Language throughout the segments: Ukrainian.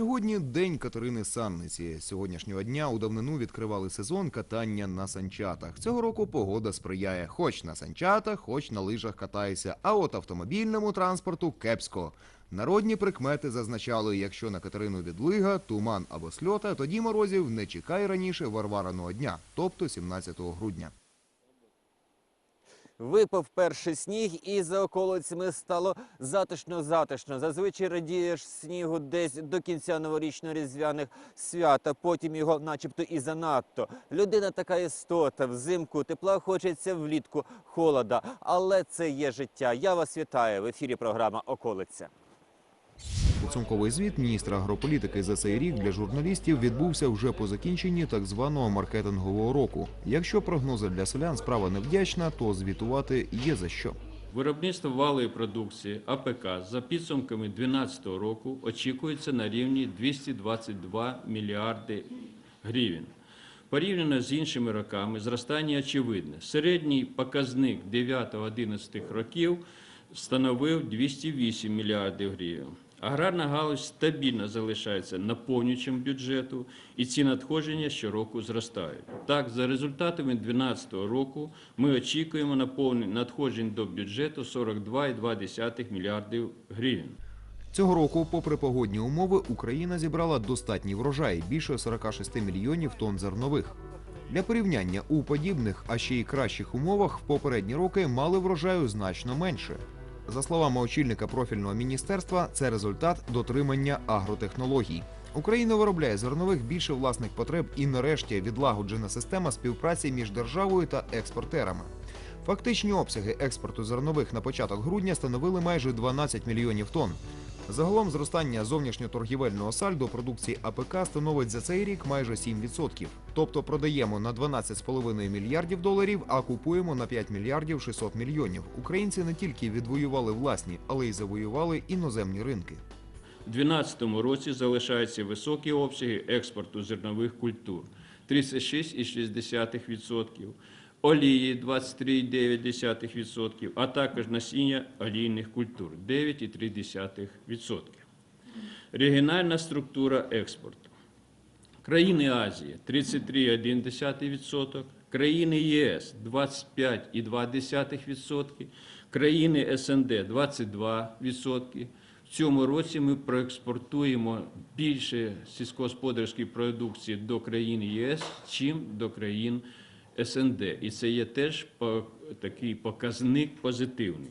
Сьогодні день Катерини Санниці. Сьогоднішнього дня у давнину відкривали сезон катання на санчатах. Цього року погода сприяє, хоч на санчатах, хоч на лижах катайся. А от автомобільному транспорту кепсько. Народні прикмети зазначали, якщо на Катерину відлига, туман або сльота, тоді морозів не чекай раніше варвараного дня, тобто 17 грудня. Випав перший сніг, і за околицями стало затишно-затишно. Зазвичай радієш снігу десь до кінця новорічно-різдвяних свят, а потім його начебто і занадто. Людина така істота, взимку тепла хочеться влітку холода, але це є життя. Я вас вітаю в ефірі програма Околиця. Підсумковий звіт міністра агрополітики за цей рік для журналістів відбувся вже по закінченні так званого маркетингового року. Якщо прогнози для селян справа невдячна, то звітувати є за що. Виробництво валої продукції АПК за підсумками 2012 року очікується на рівні 222 мільярди гривень. Порівняно з іншими роками зростання очевидне. Середній показник 9-11 років становив 208 мільярдів гривень. Аграрна галузь стабільно залишається наповнюючим бюджету, і ці надходження щороку зростають. Так, за результатами 2012 року ми очікуємо надходжень до бюджету 42,2 мільярдів гривень. Цього року, попри погодні умови, Україна зібрала достатній врожай більше 46 мільйонів тонн зернових. Для порівняння у подібних, а ще й кращих умовах в попередні роки мали врожаю значно менше. За словами очільника профільного міністерства, це результат дотримання агротехнологій. Україна виробляє зернових більше власних потреб і нарешті відлагоджена система співпраці між державою та експортерами. Фактичні обсяги експорту зернових на початок грудня становили майже 12 мільйонів тонн. Загалом зростання зовнішньоторгівельного сальдо продукції АПК становить за цей рік майже 7%. Тобто продаємо на 12,5 мільярдів доларів, а купуємо на 5 мільярдів 600 мільйонів. Українці не тільки відвоювали власні, але й завоювали іноземні ринки. У 2012 році залишаються високі обсяги експорту зернових культур 36,6%, олії 23,9%, а також насіння олійних культур 9,3%. Регіональна структура експорту. Країни Азії 33,1%, країни ЄС 25,2%, країни СНД 22%. В цьому році ми проекспортуємо більше сільськогосподарської продукції до країн ЄС, чим до країн СНД. І це є теж по- такий показник позитивний.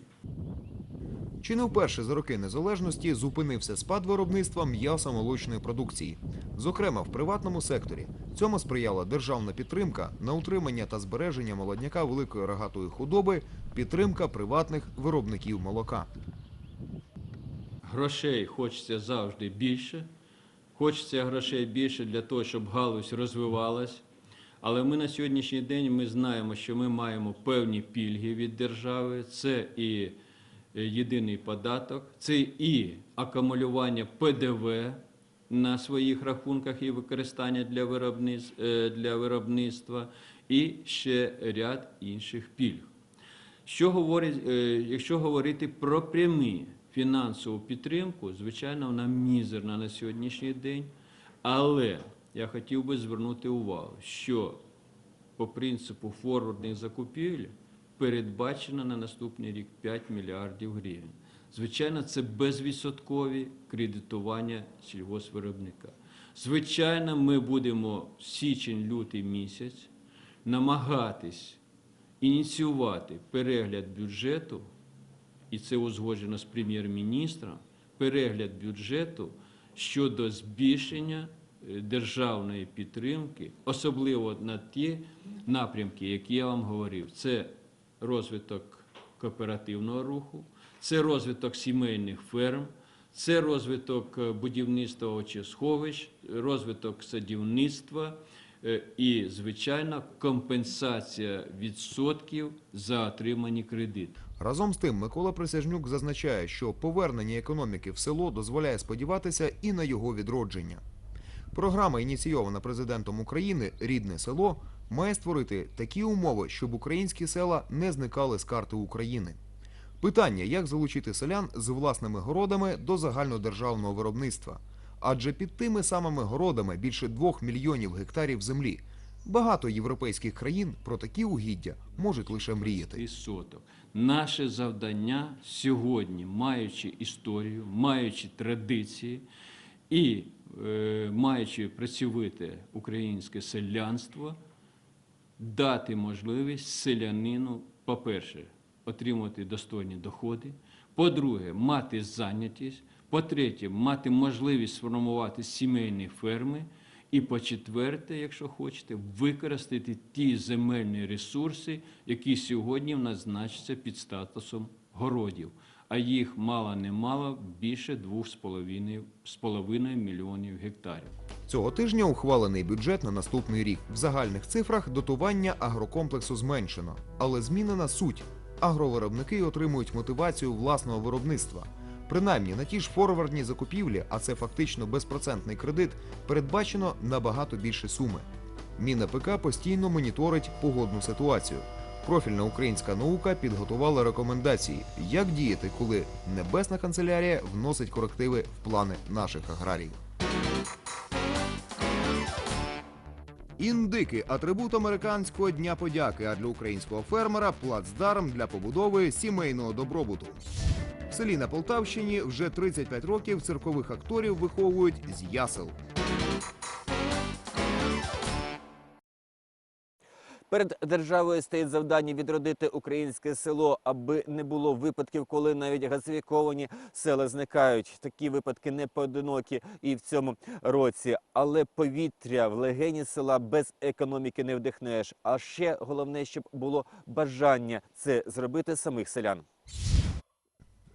Чи не вперше за роки незалежності зупинився спад виробництва м'ясо-молочної продукції, зокрема в приватному секторі. Цьому сприяла державна підтримка на утримання та збереження молодняка великої рогатої худоби, підтримка приватних виробників молока. Грошей хочеться завжди більше. Хочеться грошей більше для того, щоб галузь розвивалась. Але ми на сьогоднішній день ми знаємо, що ми маємо певні пільги від держави. Це і е, єдиний податок, це і акумулювання ПДВ на своїх рахунках і використання для виробництва, для виробництва, і ще ряд інших пільг. Що говорить, е, якщо говорити про прямі фінансову підтримку, звичайно, вона мізерна на сьогоднішній день. Але я хотів би звернути увагу, що по принципу форвардних закупівель передбачено на наступний рік 5 мільярдів гривень. Звичайно, це безвідсоткові кредитування сільгоспвиробника. Звичайно, ми будемо січень-лютий місяць намагатись ініціювати перегляд бюджету, і це узгоджено з прем'єр-міністром, перегляд бюджету щодо збільшення державної підтримки, особливо на ті напрямки, які я вам говорив. Це розвиток кооперативного руху, це розвиток сімейних ферм, це розвиток е, будівництва очисховищ, розвиток садівництва е, і, звичайно, компенсація відсотків за отримані кредити. Разом з тим, Микола Присяжнюк зазначає, що повернення економіки в село дозволяє сподіватися і на його відродження. Програма, ініційована президентом України Рідне село, має створити такі умови, щоб українські села не зникали з карти України. Питання, як залучити селян з власними городами до загальнодержавного виробництва. Адже під тими самими городами більше двох мільйонів гектарів землі. Багато європейських країн про такі угіддя можуть лише мріяти. соток. Наше завдання сьогодні, маючи історію, маючи традиції і е, маючи працьовите українське селянство, дати можливість селянину, по-перше, отримувати достойні доходи, по-друге, мати зайнятість, по-третє, мати можливість сформувати сімейні ферми. І по-четверте, якщо хочете, використати ті земельні ресурси, які сьогодні в нас значаться під статусом городів, а їх мало не мало більше 2,5 з половиною мільйонів гектарів. Цього тижня ухвалений бюджет на наступний рік. В загальних цифрах дотування агрокомплексу зменшено, але змінена суть. Агровиробники отримують мотивацію власного виробництва. Принаймні на ті ж форвардні закупівлі, а це фактично безпроцентний кредит, передбачено набагато більше суми. МінАПК постійно моніторить погодну ситуацію. Профільна українська наука підготувала рекомендації, як діяти, коли небесна канцелярія вносить корективи в плани наших аграріїв. Індики атрибут американського дня подяки, а для українського фермера плацдарм для побудови сімейного добробуту. В селі на Полтавщині вже 35 років циркових акторів виховують з ясел. Перед державою стоїть завдання відродити українське село, аби не було випадків, коли навіть газифіковані села зникають. Такі випадки не поодинокі і в цьому році. Але повітря в легені села без економіки не вдихнеш. А ще головне, щоб було бажання це зробити самих селян.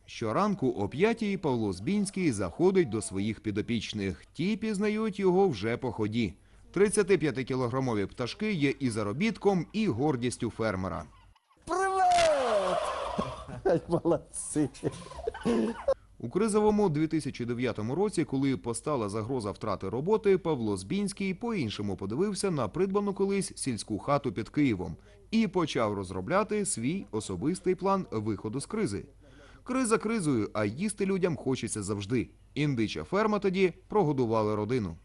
Щоранку о п'ятій Павло Збінський заходить до своїх підопічних. Ті пізнають його вже по ході. 35-кілограмові пташки є і заробітком, і гордістю фермера. Привет! Молодці. У кризовому 2009 році, коли постала загроза втрати роботи, Павло Збінський по-іншому подивився на придбану колись сільську хату під Києвом і почав розробляти свій особистий план виходу з кризи. Криза кризою, а їсти людям хочеться завжди. Індича ферма тоді прогодували родину.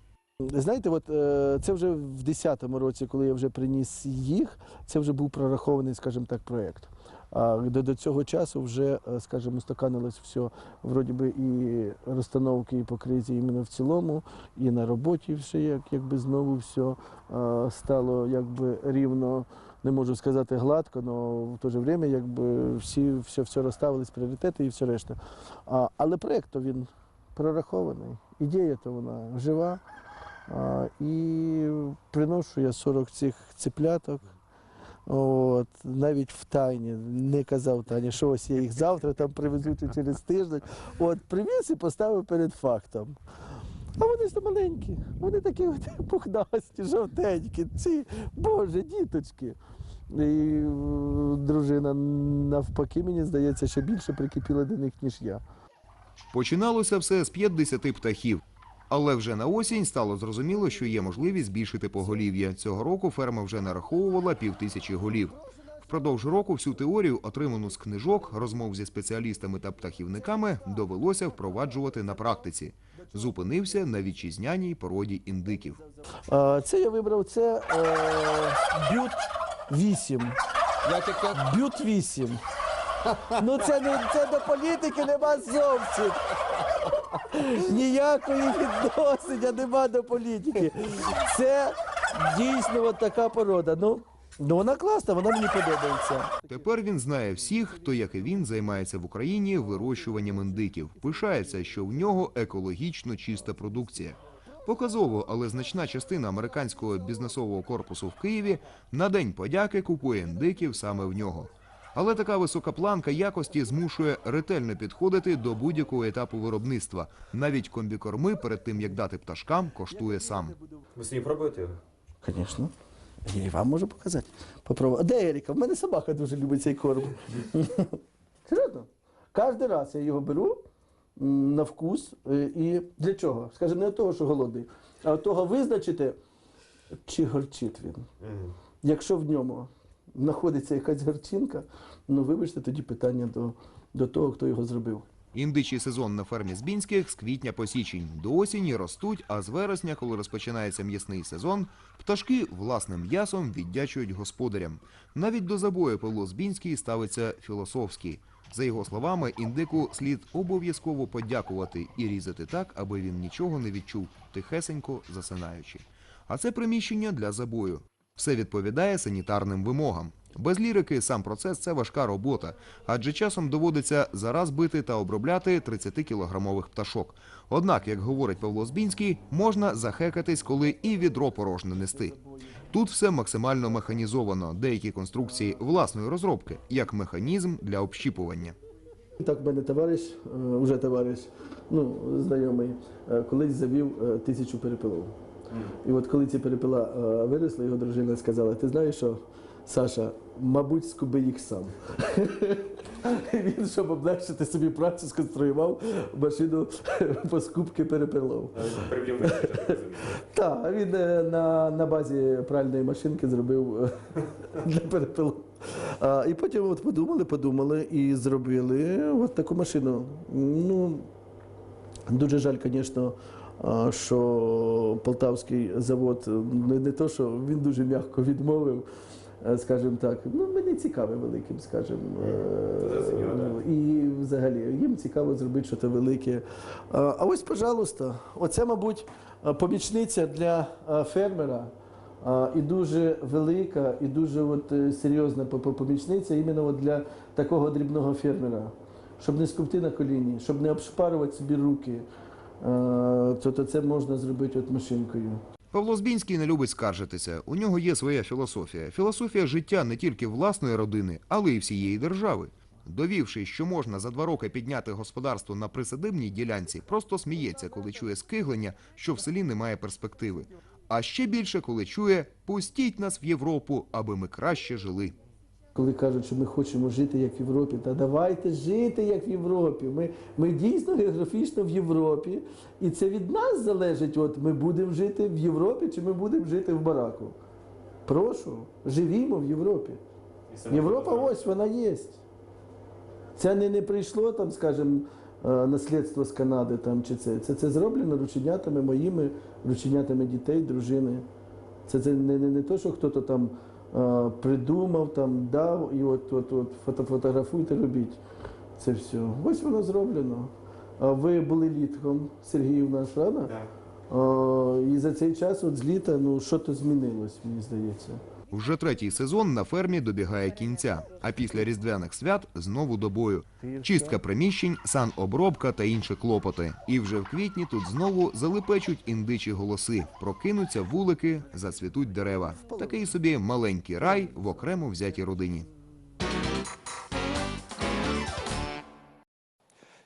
Знаєте, от е, це вже в 10-му році, коли я вже приніс їх, це вже був прорахований, скажімо так, проєкт. А до, цього часу вже, е, скажімо, устаканилось все, вроді би, і розстановки і по кризі іменно в цілому, і на роботі все як, якби знову все е, стало якби рівно, не можу сказати гладко, але в то же время якби всі все, все розставились, пріоритети і все решта. А, але проєкт то він прорахований, ідея то вона жива. І приношу я 40 цих ципляток. От, навіть в тайні, не казав Тані, що ось я їх завтра там привезуть через тиждень. От привіз і поставив перед фактом. А вони ж маленькі, вони такі от пухнасті, жовтенькі, ці, боже, діточки. І дружина навпаки, мені здається, що більше прикипіла до них, ніж я. Починалося все з 50 птахів. Але вже на осінь стало зрозуміло, що є можливість збільшити поголів'я. Цього року ферма вже нараховувала півтисячі голів. Впродовж року всю теорію, отриману з книжок, розмов зі спеціалістами та птахівниками, довелося впроваджувати на практиці. Зупинився на вітчизняній породі індиків. Це я вибрав це е, бют 8. Бют 8. Ну це не це до політики нема зовсім. Ніякої відношення нема до політики. Це дійсно от така порода. Ну, ну вона класна, вона мені подобається. Тепер він знає всіх, хто, як і він, займається в Україні вирощуванням індиків. Пишається, що в нього екологічно чиста продукція. Показово, але значна частина американського бізнесового корпусу в Києві на день подяки купує індиків саме в нього. Але така висока планка якості змушує ретельно підходити до будь-якого етапу виробництва. Навіть комбікорми перед тим як дати пташкам коштує сам. Ви сьогодні пробуєте його? Звісно. Я і вам можу показати. Попробуй. А де Еріка? В мене собака дуже любить цей корм. Серйозно? Кожен раз я його беру на вкус. е, І для чого? Скажімо, не від того, що голодний, а від того визначити, чи горчить він. Якщо в ньому знаходиться якась горчинка, ну вибачте, тоді питання до, до того, хто його зробив. Індичий сезон на фермі Збінських з квітня по січень. До осені ростуть, а з вересня, коли розпочинається м'ясний сезон, пташки власним м'ясом віддячують господарям. Навіть до забою Павло Збінський ставиться філософськи. За його словами, індику слід обов'язково подякувати і різати так, аби він нічого не відчув, тихесенько засинаючи. А це приміщення для забою. Все відповідає санітарним вимогам. Без лірики сам процес це важка робота, адже часом доводиться зараз бити та обробляти 30-кілограмових пташок. Однак, як говорить Павло Збінський, можна захекатись, коли і відро порожне нести. Тут все максимально механізовано, деякі конструкції власної розробки, як механізм для общіпування. Так, в мене товариш, е, вже товариш, ну, знайомий, е, колись завів е, тисячу перепилов. І от коли ці перепила е, виросли, його дружина сказала: ти знаєш що, Саша, мабуть, скуби їх сам. І Він, щоб облегшити собі працю, сконструював машину по скупки перепилов. Так, він е, на, на базі пральної машинки зробив е, для перепилу. А, і потім от подумали, подумали і зробили от таку машину. Ну, дуже жаль, звісно, що полтавський завод не, не то, що він дуже м'яко відмовив. е, Скажімо так, ну мені цікаве великим, скажімо. е, І взагалі їм цікаво зробити щось велике. А ось, пожалуйста, оце, мабуть, е, помічниця для фермера. І дуже велика, і дуже от, серйозна по- по- помічниця іменно от для такого дрібного фермера, щоб не скупти на коліні, щоб не обшпарувати собі руки. Е, То, то це можна зробити от машинкою. Павло Збінський не любить скаржитися. У нього є своя філософія. Філософія життя не тільки власної родини, але й всієї держави. Довівши, що можна за два роки підняти господарство на присадибній ділянці, просто сміється, коли чує скиглення, що в селі немає перспективи. А ще більше, коли чує «пустіть нас в Європу, аби ми краще жили». Коли кажуть, що ми хочемо жити як в Європі, та давайте жити як в Європі. Ми, ми дійсно географічно в Європі, і це від нас залежить, от ми будемо жити в Європі чи ми будемо жити в бараку. Прошу, живімо в Європі. Європа ось вона є. Це не, не прийшло там, скажімо, е, наслідство з Канади там, чи це. Це, це зроблено рученятами моїми, рученятами дітей, дружини. Це, це не, не, не то, що хтось там придумав, там, дав, і от, от, от фото, фотографуйте, робіть. Це все. Ось воно зроблено. А ви були літком, Сергій у нас, рано. Так. і за цей час, от з літа, ну, що то змінилось, мені здається. Вже третій сезон на фермі добігає кінця, а після різдвяних свят знову до бою. Чистка приміщень, санобробка та інші клопоти. І вже в квітні тут знову залипечуть індичі голоси, прокинуться вулики, зацвітуть дерева. Такий собі маленький рай в окремо взятій родині.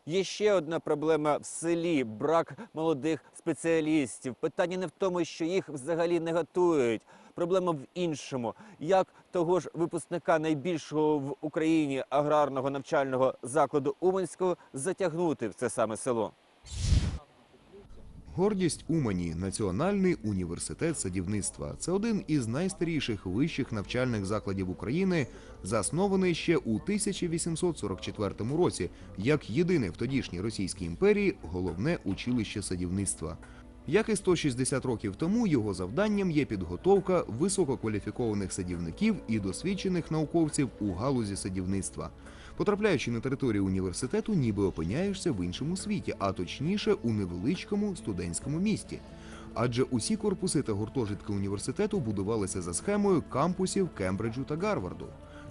Є ще одна проблема в селі брак молодих спеціалістів. Питання не в тому, що їх взагалі не готують. Проблема в іншому. Як того ж випускника найбільшого в Україні аграрного навчального закладу Уманського затягнути в це саме село? Гордість Умані Національний університет садівництва. Це один із найстаріших вищих навчальних закладів України, заснований ще у 1844 році, як єдине в тодішній Російській імперії головне училище садівництва. Як і 160 років тому, його завданням є підготовка висококваліфікованих садівників і досвідчених науковців у галузі садівництва. Потрапляючи на територію університету, ніби опиняєшся в іншому світі, а точніше у невеличкому студентському місті. Адже усі корпуси та гуртожитки університету будувалися за схемою кампусів Кембриджу та Гарварду.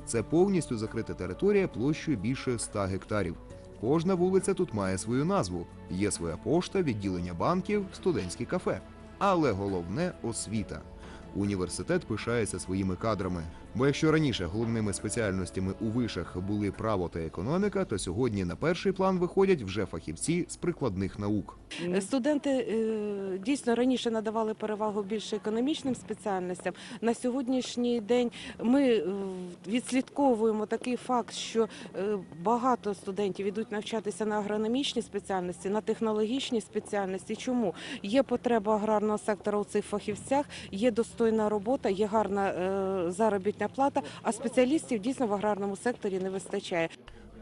Це повністю закрита територія площею більше 100 гектарів. Кожна вулиця тут має свою назву. Є своя пошта, відділення банків, студентські кафе. Але головне освіта. Університет пишається своїми кадрами. Бо якщо раніше головними спеціальностями у вишах були право та економіка, то сьогодні на перший план виходять вже фахівці з прикладних наук. Студенти е, дійсно раніше надавали перевагу більше економічним спеціальностям. На сьогоднішній день ми е, відслідковуємо такий факт, що е, багато студентів йдуть навчатися на агрономічні спеціальності, на технологічні спеціальності. Чому є потреба аграрного сектора у цих фахівцях, є достойна робота, є гарна е, заробітна плата, а спеціалістів дійсно в аграрному секторі не вистачає.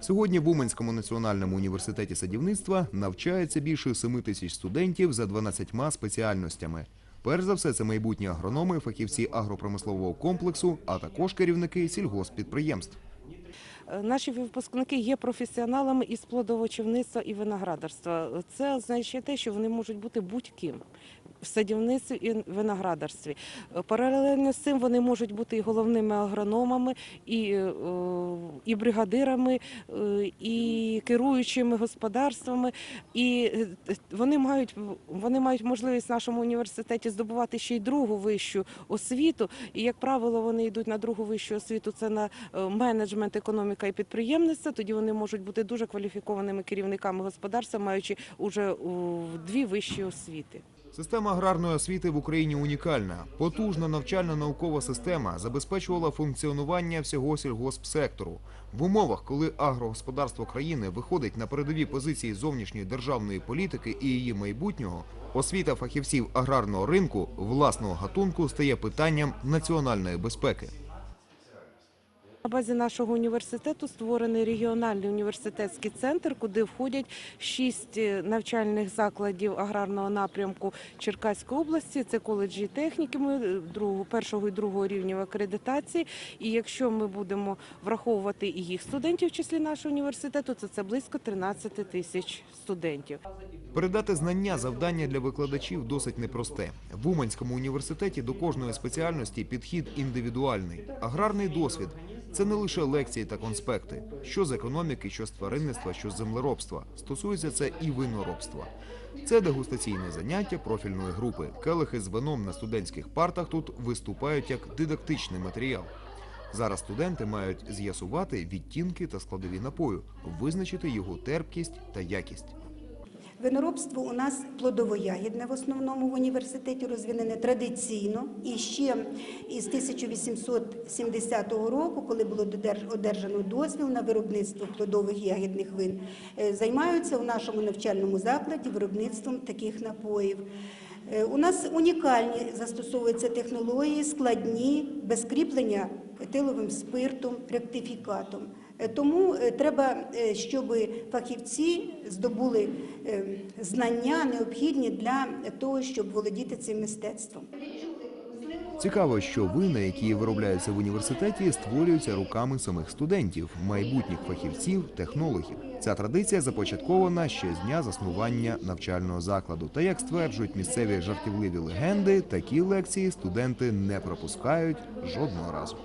Сьогодні в Уманському національному університеті садівництва навчається більше 7 тисяч студентів за 12 спеціальностями. Перш за все, це майбутні агрономи, фахівці агропромислового комплексу, а також керівники сільгосппідприємств. Е, Наші випускники є професіоналами із плодовочівництва і виноградарства. Це означає те, що вони можуть бути будь-ким в садівництві і виноградарстві. Паралельно з цим вони можуть бути і головними агрономами, і, е, і бригадирами, е, і керуючими господарствами. І е, вони мають, вони мають можливість в нашому університеті здобувати ще й другу вищу освіту. І, як правило, вони йдуть на другу вищу освіту. Це на менеджмент, економіка і підприємництво. Тоді вони можуть бути дуже кваліфікованими керівниками господарства, маючи уже дві вищі освіти. Система аграрної освіти в Україні унікальна. Потужна навчальна наукова система забезпечувала функціонування всього сільгоспсектору. В умовах, коли агрогосподарство країни виходить на передові позиції зовнішньої державної політики і її майбутнього, освіта фахівців аграрного ринку власного гатунку стає питанням національної безпеки. На базі нашого університету створений регіональний університетський центр, куди входять шість е, навчальних закладів аграрного напрямку Черкаської області. Це коледжі технікуму е, другого, першого і другого рівнів акредитації. І якщо ми будемо враховувати і їх студентів в числі нашого університету, то це близько 13 тисяч студентів. Передати знання завдання для викладачів досить непросте. В Уманському університеті до кожної спеціальності підхід індивідуальний. Аграрний досвід це не лише лекції та конспекти, що з економіки, що з тваринництва, що з землеробства. Стосується це і виноробства. Це дегустаційне заняття профільної групи. Келихи з вином на студентських партах тут виступають як дидактичний матеріал. Зараз студенти мають з'ясувати відтінки та складові напою, визначити його терпкість та якість. Виноробство у нас плодово-ягідне в основному в університеті розвинене традиційно. І ще із 1870 року, коли було одержано дозвіл на виробництво плодових ягідних вин, е, займаються у нашому навчальному закладі виробництвом таких напоїв. Е, У нас унікальні застосовуються технології, складні, без кріплення етиловим спиртом, ректифікатом. Е, Тому е, треба, е, щоб фахівці здобули знання необхідні для того, щоб володіти цим мистецтвом. Цікаво, що вина, які виробляються в університеті, створюються руками самих студентів, майбутніх фахівців, технологів. Ця традиція започаткована ще з дня заснування навчального закладу. Та як стверджують місцеві жартівливі легенди, такі лекції студенти не пропускають жодного разу.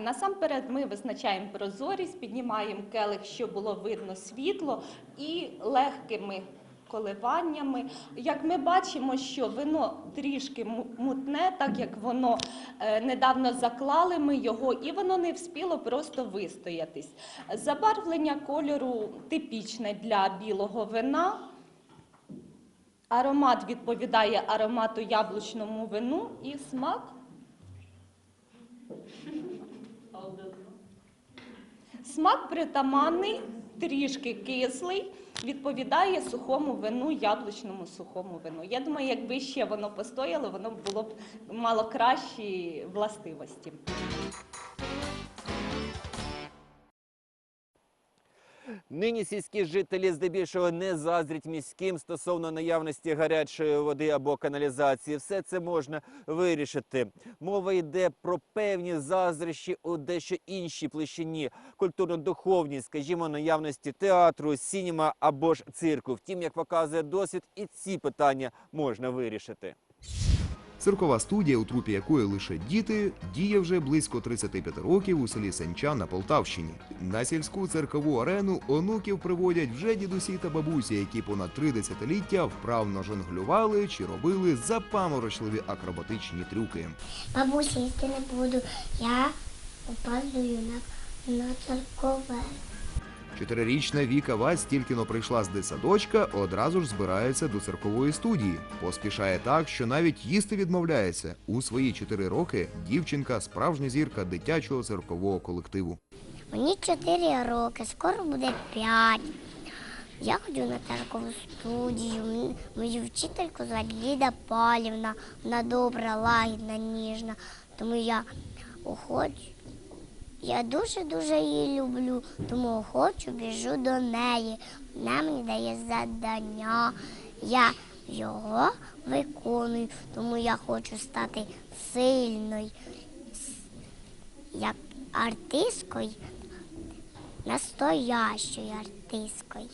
Насамперед ми визначаємо прозорість, піднімаємо келих, щоб було видно світло, і легкими коливаннями. Як ми бачимо, що вино трішки мутне, так як воно е, недавно заклали ми його, і воно не вспіло просто вистоятись. Забарвлення кольору типічне для білого вина. Аромат відповідає аромату яблучному вину і смак Смак притаманний, трішки кислий, відповідає сухому вину, яблучному сухому вину. Я думаю, якби ще воно постояло, воно було б мало кращі властивості. Нині сільські жителі здебільшого не заздрять міським стосовно наявності гарячої води або каналізації. Все це можна вирішити. Мова йде про певні заздрощі у дещо іншій площині, культурно-духовній, скажімо, наявності театру, сінема або ж цирку. Втім, як показує досвід, і ці питання можна вирішити. Циркова студія, у трупі якої лише діти, діє вже близько 35 років у селі Сенча на Полтавщині. На сільську циркову арену онуків приводять вже дідусі та бабусі, які понад три десятиліття вправно жонглювали чи робили запаморочливі акробатичні трюки. Бабуся, їсти не буду. Я опаздую на, на церкове. Чотирирічна Віка Вась тільки но прийшла з дитсадочка, одразу ж збирається до циркової студії. Поспішає так, що навіть їсти відмовляється. У свої чотири роки дівчинка справжня зірка дитячого циркового колективу. Мені 4 роки, скоро буде 5. Я ходжу на церкову студію. Мою вчительку звати Ліда Палівна. Вона добра, лагідна, ніжна. Тому я уходжу Я дуже-дуже її люблю, тому хочу біжу до неї. Вона мені дає завдання. Я його виконую, тому я хочу стати сильною, як артисткою, настоящою артисткою.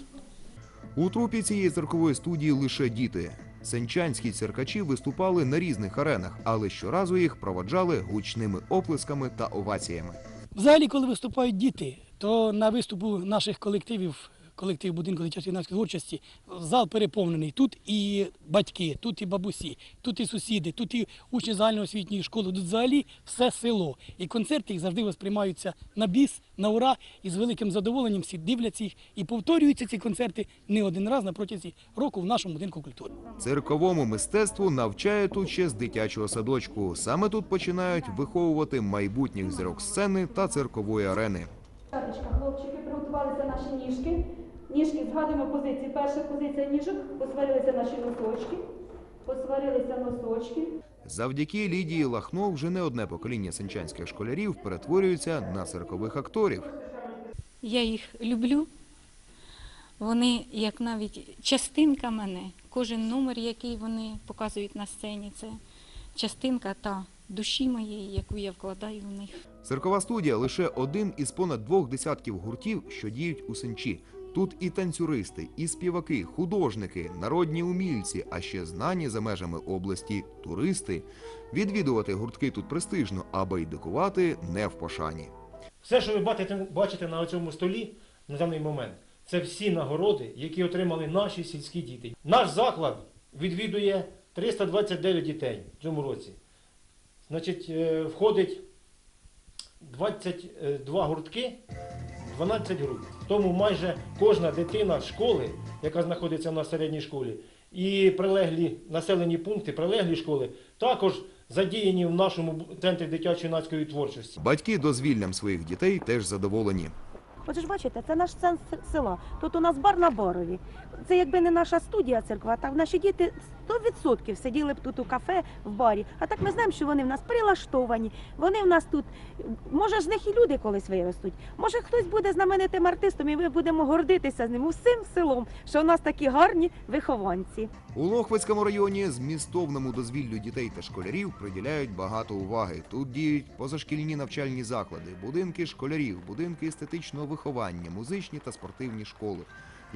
У трупі цієї циркової студії лише діти. Сенчанські циркачі виступали на різних аренах, але щоразу їх проводжали гучними оплесками та оваціями. Взагалі, коли виступають діти, то на виступу наших колективів, колектив будинку дитячої юнацької творчості, зал переповнений. Тут і батьки, тут і бабусі, тут і сусіди, тут і учні загальноосвітньої школи. Тут взагалі все село. І концерти їх завжди восприймаються на біс, на ура, і з великим задоволенням всі дивляться їх. І повторюються ці концерти не один раз на протязі року в нашому будинку культури. Цирковому мистецтву навчають тут ще з дитячого садочку. Саме тут починають виховувати майбутніх зірок сцени та циркової арени. Дівчаточка, хлопчики, приготувалися наші ніжки. Ніжки, згадуємо позиції. Перша позиція ніжок, посварилися наші носочки, посварилися носочки. Завдяки Лідії Лахно вже не одне покоління сенчанських школярів перетворюються на циркових акторів. Я їх люблю. Вони як навіть частинка мене. Кожен номер, який вони показують на сцені, це частинка та душі моєї, яку я вкладаю в них. Циркова студія лише один із понад двох десятків гуртів, що діють у Сенчі. Тут і танцюристи, і співаки, художники, народні умільці, а ще знані за межами області туристи. Відвідувати гуртки тут престижно, а байдикувати не в пошані. Все, що ви бачите, бачите на цьому столі на даний момент, це всі нагороди, які отримали наші сільські діти. Наш заклад відвідує 329 дітей в цьому році. Значить, е, входить 22 гуртки, 12 груп. Тому майже кожна дитина школи, яка знаходиться на середній школі, і прилеглі населені пункти, прилеглі школи, також задіяні в нашому центрі дитячо-юнацької творчості. Батьки дозвіллям своїх дітей теж задоволені. Отже ж бачите, це наш центр села. Тут у нас бар на Борові. Це якби не наша студія церква, так наші діти 100% сиділи б тут у кафе, в барі. А так ми знаємо, що вони в нас прилаштовані. Вони в нас тут, може з них і люди колись виростуть. Може хтось буде знаменитим артистом, і ми будемо гордитися з ним усім селом, що у нас такі гарні вихованці. У Лохвицькому районі змістовному дозвіллю дітей та школярів приділяють багато уваги. Тут діють позашкільні навчальні заклади, будинки школярів, будинки естетичного виховання, музичні та спортивні школи.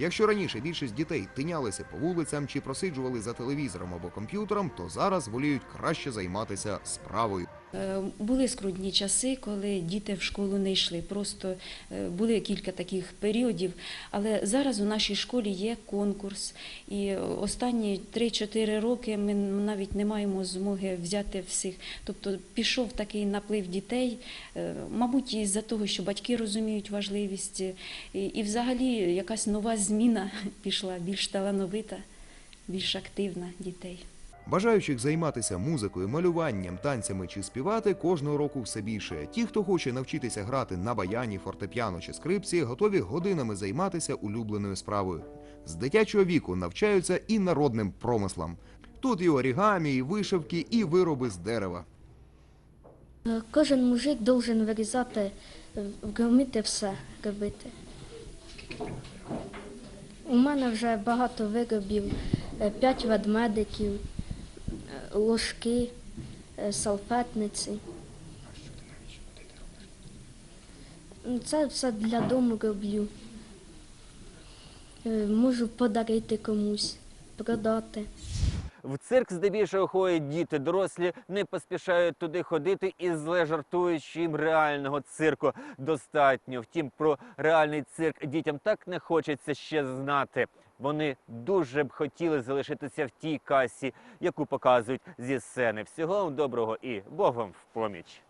Якщо раніше більшість дітей тинялися по вулицям чи просиджували за телевізором або комп'ютером, то зараз воліють краще займатися справою. Е, Були скрутні часи, коли діти в школу не йшли. Просто е, були кілька таких періодів. Але зараз у нашій школі є конкурс, і останні 3-4 роки ми навіть не маємо змоги взяти всіх. Тобто пішов такий наплив дітей, е, мабуть, із-за того, що батьки розуміють важливість, і взагалі якась нова зміна пішла, більш талановита, більш активна дітей. Бажаючих займатися музикою, малюванням, танцями чи співати кожного року все більше. Ті, хто хоче навчитися грати на баяні, фортепіано чи скрипці, готові годинами займатися улюбленою справою. З дитячого віку навчаються і народним промислам. Тут і орігамі, і вишивки, і вироби з дерева. Кожен мужик должен вирізати, вміти все робити. У мене вже багато виробів, е, п'ять ведмедиків, ложки, е, салфетниці. Ну, Це все для дому роблю. Е, Можу подарити комусь, продати. В цирк здебільшого ходять діти, дорослі не поспішають туди ходити і зле жартують, що їм реального цирку достатньо. Втім, про реальний цирк дітям так не хочеться ще знати. Вони дуже б хотіли залишитися в тій касі, яку показують зі сцени. Всього вам доброго і Бог вам в поміч.